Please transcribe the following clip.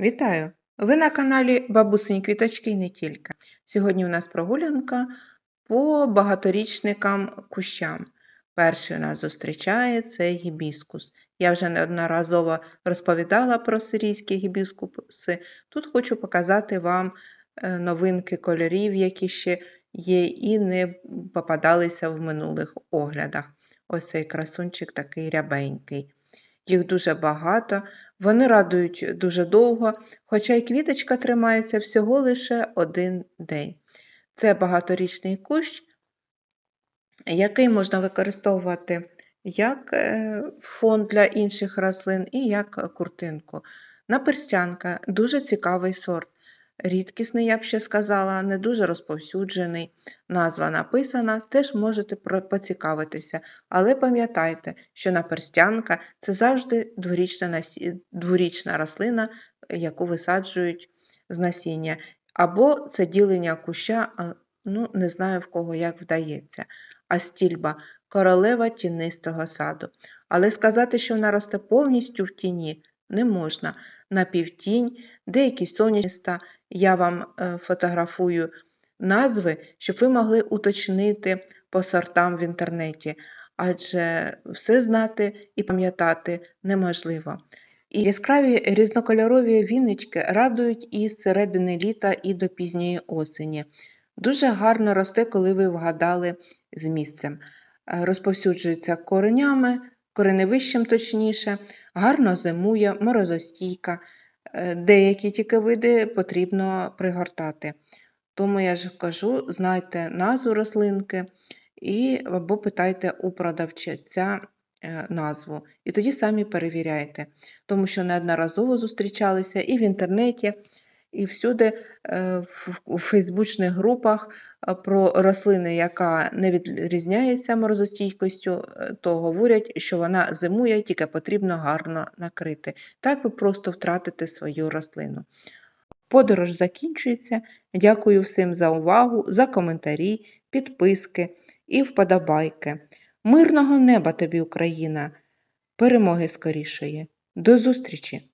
Вітаю! Ви на каналі Бабусині Квіточки і не тільки. Сьогодні у нас прогулянка по багаторічникам кущам. Перший нас зустрічає це гібіскус. Я вже неодноразово розповідала про сирійські гібіскуси. Тут хочу показати вам е, новинки кольорів, які ще є і не попадалися в минулих оглядах. Ось цей красунчик такий рябенький. Їх дуже багато, вони радують дуже довго, хоча й квіточка тримається всього лише один день. Це багаторічний кущ, який можна використовувати як е, фон для інших рослин і як куртинку. Наперстянка дуже цікавий сорт. Рідкісний, я б ще сказала, не дуже розповсюджений. Назва написана, теж можете поцікавитися. Але пам'ятайте, що наперстянка – це завжди дворічна, насі... дворічна рослина, яку висаджують з насіння. Або це ділення куща, ну, не знаю в кого як вдається. А стільба – королева тінистого саду. Але сказати, що вона росте повністю в тіні, не можна. На півтінь, деякі сонячні я вам е, фотографую назви, щоб ви могли уточнити по сортам в інтернеті, адже все знати і пам'ятати неможливо. І яскраві різнокольорові віннички радують із середини літа і до пізньої осені. Дуже гарно росте, коли ви вгадали з місцем. Е, Розповсюджується коренями, кореневищем точніше, гарно зимує, морозостійка. Е, Деякі тільки види потрібно пригортати. Тому я ж кажу, знайте назву рослинки і або питайте у продавця е, назву. І тоді самі перевіряйте, тому що неодноразово зустрічалися і в інтернеті, і всюди е, в- фейсбучних групах е, про рослини, яка не відрізняється морозостійкостю, е, то говорять, що вона зимує, тільки потрібно гарно накрити. Так ви просто втратите свою рослину. Подорож закінчується. Дякую всім за увагу, за коментарі, підписки і вподобайки. Мирного неба тобі, Україна! Перемоги скорішої! До зустрічі!